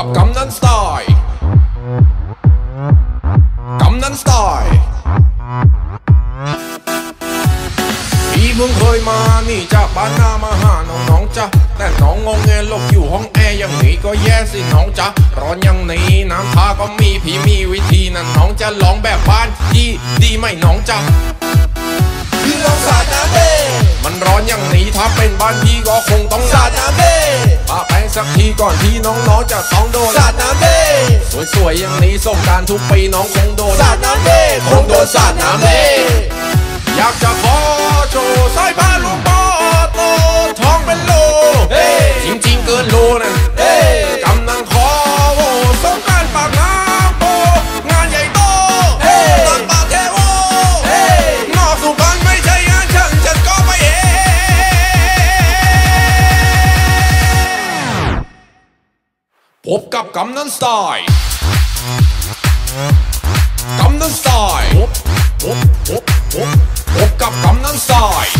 กับกำนันสไตล์กำนันสไตล์พี่เพิ่งเคยมานี่จากบ้านนามาหาน้องน้องจ้ะแต่น้องงงเงหลบอยู่ห้องแอร์อย่างนี้ก็แย่สิน้องจ้ะร้อนอย่างนี้น้ำทาก็มีพี่มีวิธีนั่นน้องจะลองแบบบ้านที่ดีไหมน้องจ้ะพี่ลองสาดน้ำเด้ ถ้าเป็นบ้านพี่ก็คงต้องสาดน้ำเด้ปาแป้งสักทีก่อนที่น้องๆจะต้องโดนสาดน้ำเด้สวยๆอย่างนี้ส่งกรารทุกปีน้องคงโดนสาดน้ำเด้คงโดนสาดน้ำเด้อยากจะขอโชว์ พบกับกำนันสไตล์กำนันสไตล์พบพบพบพบพบกับกำนันสไตล์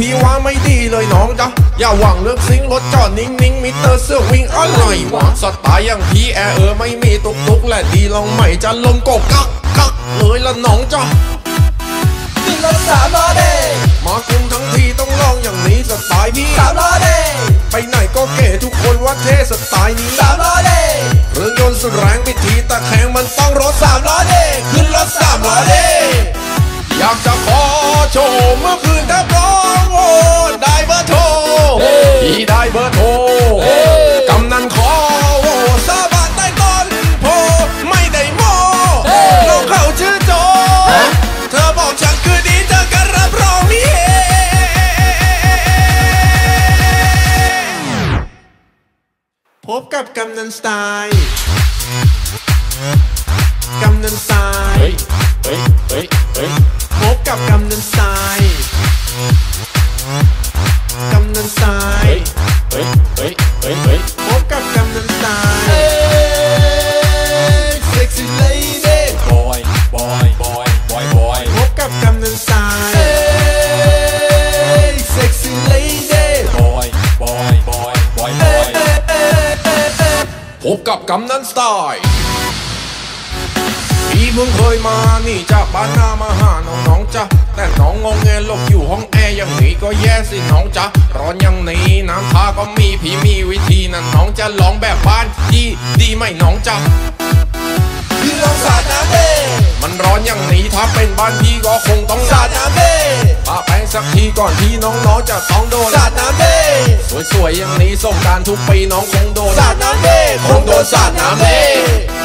พี่ว่าไม่ดีเลยน้องจ๊ะอย่าหวังเลือกซิงรถจอดนิ่งๆมิเตอร์เสื้อวิ่งอะไรวะสไตล์อย่างพี่แอร์เออไม่มีตุกตุกๆและดีลองใหม่จะลมกกกักกักเลยละน้องจ๊ะพี่ลองสามล้อเด้มากรุงทั้งทีต้องลองอย่างนี้สไตล์พี่สามล้อเด้ไปไหนก็เก๋ทุกคนว่าเท่สไตล์นี้สามล้อเด้เครื่องยนต์สุดแรงพิธีตะแคงมันต้องรถสามล้อเด้ขึ้นรถสามล้อเด้อยากจะขอโชว์เมื่อคื พบกั กับกำนันสไตล์พี่เพิ่งเคยมานี่จากบ้านนามาหาน้องน้องจ้ะแต่น้องงงเงหลบอยู่ห้องแอร์อย่างนี้ก็แย่สิน้องจ้ะร้อนอย่างนี้น้ำทาก็มีพี่มีวิธีนั่นน้องจะลองแบบบ้านที่ดีไหมน้องจ้ะพี่ลองสาดน้ำเด้ มันร้อนอย่างนี้ถ้าเป็นบ้านพี่ก็คงต้องสาดน้ำเด้ปาแป้งสักทีก่อนที่น้องๆจะต้องโดนสาดน้ำเด้สวยๆอย่างนี้ส่งกรารทุกปีน้องคงโดนสาดน้ำเด้คงโดนสาดน้ำเด้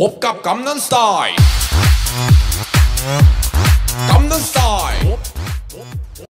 พบกับกำนันสไตล์กำนันสไตล์